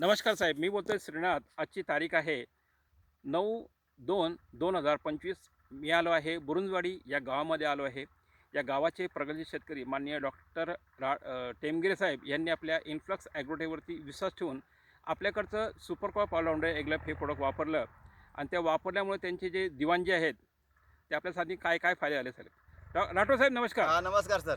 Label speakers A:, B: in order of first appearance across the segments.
A: नमस्कार साहेब मी बोलतोय श्रीनाथ. आजची तारीख आहे नऊ दोन दोन हजार पंचवीस. मी आलो आहे बुरुंजवाडी या गावामध्ये आलो आहे. या गावाचे प्रगती शेतकरी माननीय डॉक्टर रा टेमगिरे साहेब यांनी आपल्या इन्फ्लक्स ॲग्रोटेवरती विश्वास ठेवून आपल्याकडचं सुपर ऑलराऊंडर एग्लप हे प्रोडक्ट वापरलं. आणि त्या वापरल्यामुळे त्यांचे जे दिवाण जे आहेत ते आपल्यासाठी काय काय फायदे आले साहेब? डॉ राठोड साहेब नमस्कार.
B: नमस्कार सर.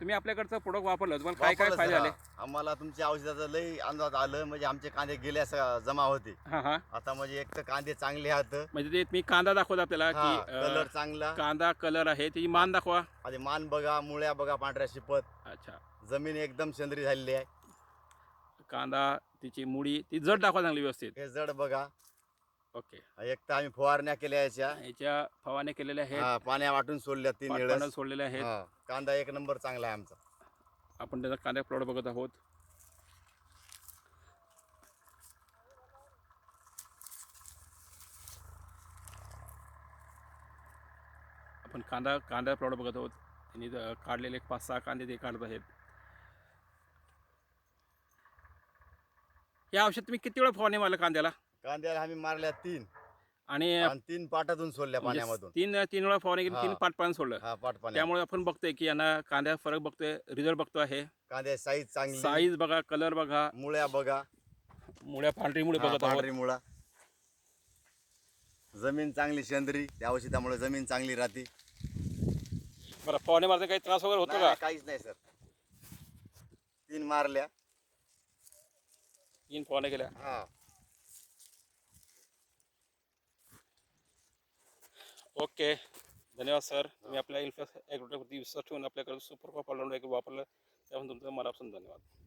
A: तुम्ही आपल्याकडचं प्रोडक्ट वापरलं तुम्हाला काय काय
B: वापरलं
A: फायदे
B: हा. आम्हाला तुमच्या औषधाचं लई अंदाज आलं म्हणजे आमचे कांदे गेल्या स- जमा होते.
A: हां हां.
B: आता म्हणजे एक तर कांदे चांगले आहात.
A: म्हणजे ते मी कांदा दाखवत आपल्याला
B: हा,
A: की अ,
B: कलर चांगला.
A: कांदा कलर आहे त्याची मान दाखवा.
B: आधी मान बघा मुळ्या बघा पांढऱ्या शिपत.
A: अच्छा.
B: जमीन एकदम सेंद्री झालेली आहे.
A: कांदा तिची मुडी ती जड दाखवा चांगली व्यवस्थित.
B: हे जड बघा.
A: ओके.
B: एक तर आम्ही फवारण्या केल्या याच्या.
A: याच्या फवारण्या केलेल्या आहेत.
B: हा, पाण्या वाटून सोडल्या तीन वेळेस.
A: सोडलेल्या आहेत.
B: हा, कांदा एक नंबर चांगला आहे आमचा.
A: आपण त्याचा कांदा प्लॉट बघत आहोत. आपण कांदा कांदा प्लॉट बघत आहोत. त्यांनी ज- काढलेले एक पाच सहा कांदे ते काढत आहेत. या औषध तुम्ही किती वेळा फवारणी मारलं कांद्याला?
B: कांद्याला आम्ही मारल्या तीन.
A: आणि
B: आणि तीन पाटातून सोडल्या
A: म्हणजे
B: पाण्यामधून.
A: तीन तीन वेळा फवारणी केली तीन
B: हा.
A: पाट पाणी सोडलं.
B: हा पाट
A: त्यामुळे आपण बघतोय की यांना कांद्या फरक बघतोय रिझल्ट बघतो आहे.
B: कांद्या साईज चांगली.
A: साईज बघा कलर बघा.
B: मुळ्या बघा.
A: मुळ्या पांढरी मुळे
B: हा,
A: बघत आहोत.
B: पांढरी मुळा जमीन चांगली सेंद्री त्या औषधामुळे जमीन चांगली राहते.
A: बरं फवारणी मारता काही त्रास वगैरे होतो
B: नाही,
A: का?
B: नाही, काहीच नाही सर. तीन मारल्या.
A: तीन फवारण्या केल्या.
B: हा.
A: ओके. धन्यवाद सर. तुम्ही आपल्या इन्फ्लुएन्स ॲग्रोटेकवरती विश्वास ठेवून आपल्याकडे सुपर कॉप ऑलराऊंड वापरलं त्यामुळे तुमचं मनापासून धन्यवाद.